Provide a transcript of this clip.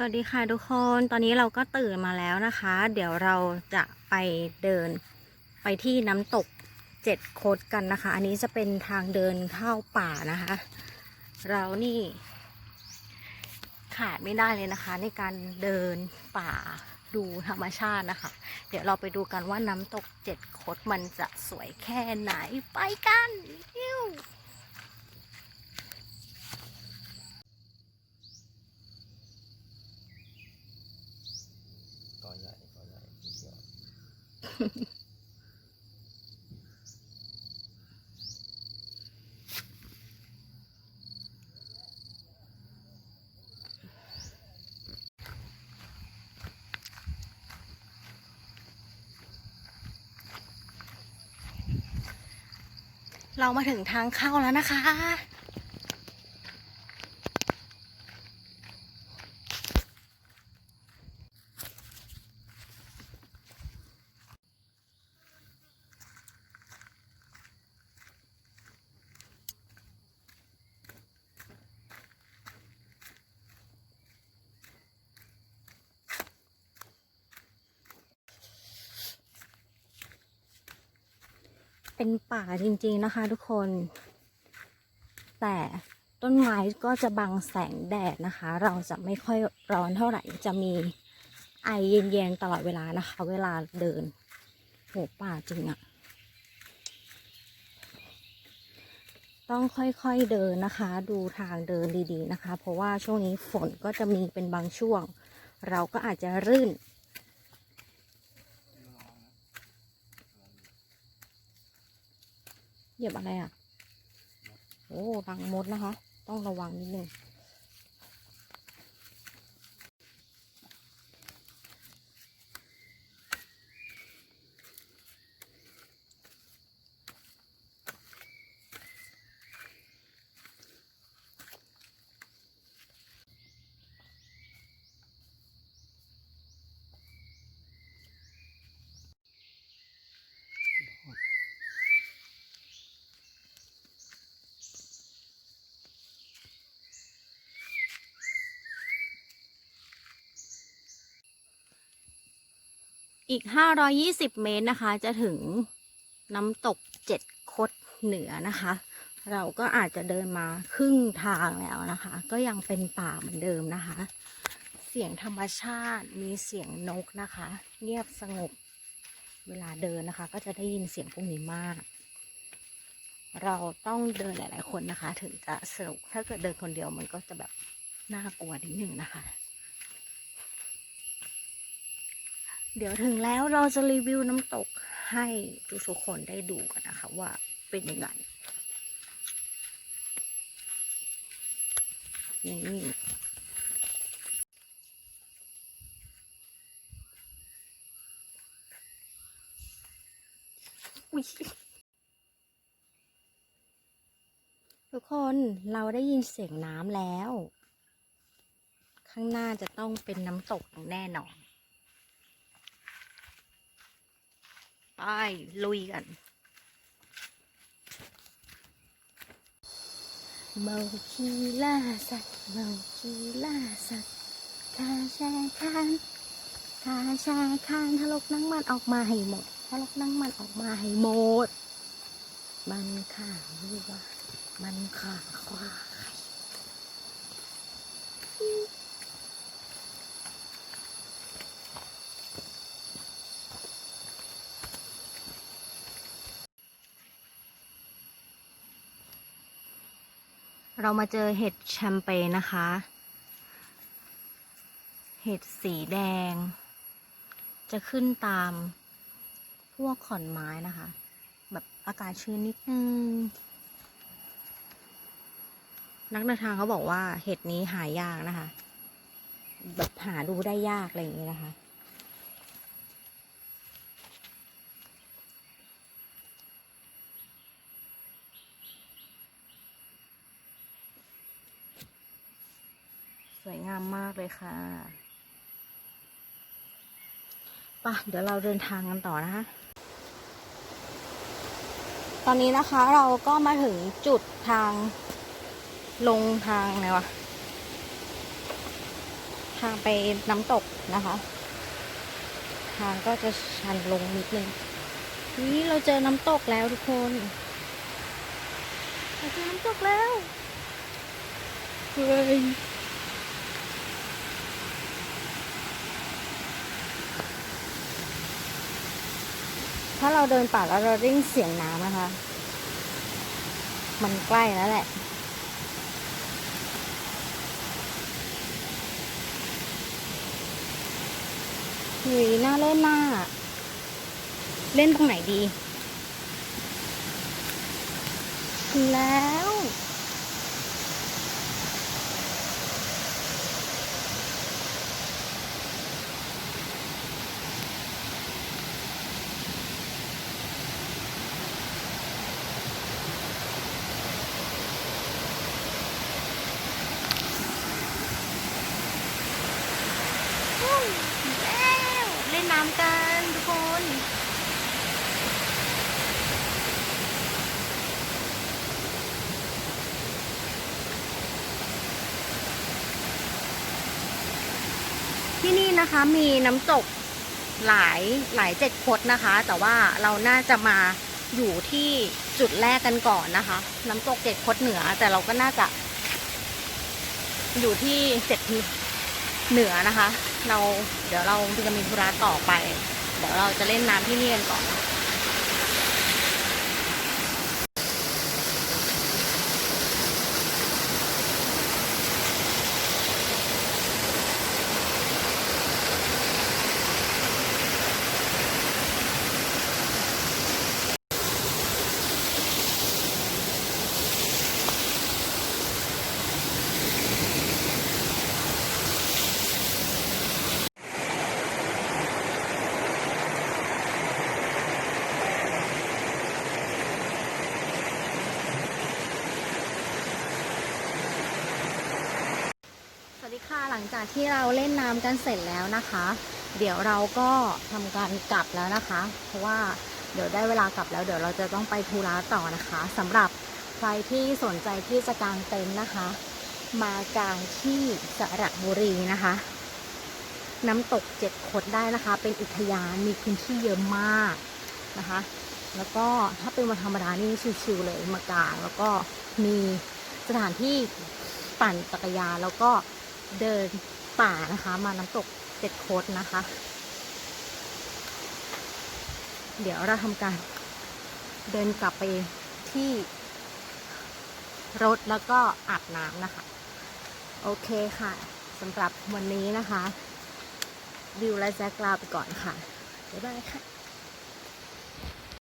สวัสดีค่ะทุกคน ตอนนี้เราก็ตื่นมาแล้วนะคะ เดี๋ยวเราจะไปเดินไปที่น้ำตกเจ็ดโคดกันนะคะ อันนี้จะเป็นทางเดินเข้าป่านะคะ เรานี่ขาดไม่ได้เลยนะคะ ในการเดินป่าดูธรรมชาตินะคะ เดี๋ยวเราไปดูกันว่าน้ำตกเจ็ดโคดมันจะสวยแค่ไหนไปกันยิ้ว อใหญ่กอใหญ่ทีเดียวเรามาถึงทางเข้าแล้วนะคะ เป็นป่าจริงๆนะคะทุกคน แต่ต้นไม้ก็จะบังแสงแดดนะคะ เราจะไม่ค่อยร้อนเท่าไหร่ จะมีไอเย็นๆตลอดเวลานะคะ เวลาเดินโหป่าจริงอะต้องค่อยๆเดินนะคะ ดูทางเดินดีๆนะคะ เพราะว่าช่วงนี้ฝนก็จะมีเป็นบางช่วง เราก็อาจจะรื่น เหยียบอะไรอะ โอ้รังมดนะคะ ต้องระวังนิดนึง อีก 520 เมตรนะคะ จะถึงน้ำตกเจ็ดคดเหนือนะคะ เราก็อาจจะเดินมาครึ่งทางแล้วนะคะ ก็ยังเป็นป่าเหมือนเดิมนะคะ เสียงธรรมชาติมีเสียงนกนะคะ เงียบสงบเวลาเดินนะคะ ก็จะได้ยินเสียงพวกนี้มาก เราต้องเดินหลาย ๆ คนนะคะ ถึงจะสนุกถ้าเกิดเดินคนเดียวมันก็จะแบบน่ากลัวนิดหนึ่งนะคะ เดี๋ยวถึงแล้วเราจะรีวิวน้ำตกให้ทุกคนได้ดูกันนะคะ ว่าเป็นยังไงนี่ทุกคนเราได้ยินเสียงน้ำแล้ว ข้างหน้าจะต้องเป็นน้ำตกแน่นอน ไปลุยกัน เมาคีล่าสัตว์ เมาคีล่าสัตว์คาชาคานคาชาคานทะลกนังมันออกมาให้หมดทะลกนังมันออกมาให้หมด มันข่าวัวมันข่าควาย เรามาเจอเห็ดแชมเปญนะคะ เห็ดสีแดง จะขึ้นตามพวกขอนไม้นะคะ แบบอากาศชื้นนิดนึง นักเดินทางเขาบอกว่าเห็ดนี้หายากนะคะ แบบหาดูได้ยากอะไรอย่างนี้นะคะ วยงามมากเลยค่ะป่ะเดี๋ยวเราเดินทางกันต่อนะคะ ตอนนี้นะคะเราก็มาถึงจุดทางลงทางไหนวะ ทางไปน้ำตกนะคะ ทางก็จะชันลงนิดนึงนี่เราเจอน้ำตกแล้วทุกคนเราเจอน้ำตกแล้วเฮ้ย ถ้าเราเดินป่าแล้วเราได้ยินเสียงน้ำนะคะ มันใกล้แล้วแหละ หุยน่าเล่นมาก เล่นตรงไหนดี ถึงแล้ว เล่นน้ำกันทุกคน ที่นี่นะคะมีน้ำตกหลายหลายเจ็ดคดนะคะ แต่ว่าเราน่าจะมาอยู่ที่จุดแรกกันก่อนนะคะ น้ำตกเจ็ดคดเหนือ แต่เราก็น่าจะ อยู่ที่เจ็ด เหนือนะคะ เราเดี๋ยวเราจะมีธุระต่อไป เดี๋ยวเราจะเล่นน้ำที่นี่กันก่อน ลังจากที่เราเล่นน้ำกันเสร็จแล้วนะคะ เดี๋ยวเราก็ทำการกลับแล้วนะคะ เพราะว่าเดี๋ยวได้เวลากลับแล้วเดี๋ยวเราจะต้องไปทูระต่อนะคะสำหรับใครที่สนใจที่จะกางเต็นท์นะคะ มากางที่สระบุรีนะคะ น้ำตกเจ็ดคดได้นะคะ เป็นอุทยานมีพื้นที่เยอะมากนะคะ แล้วก็ถ้าเป็นวันธรรมดานี่ชิวๆเลยมากางแล้วก็มีสถานที่ปั่นจักรยานแล้วก็ เดินป่านะคะ มาน้ำตกเจ็ดโคดนะคะ เดี๋ยวเราทำการเดินกลับไปที่รถแล้วก็อาบน้ำนะคะ โอเคค่ะสำหรับวันนี้นะคะ วิวและแจ็คลาไปก่อนค่ะ บ๊ายบายค่ะ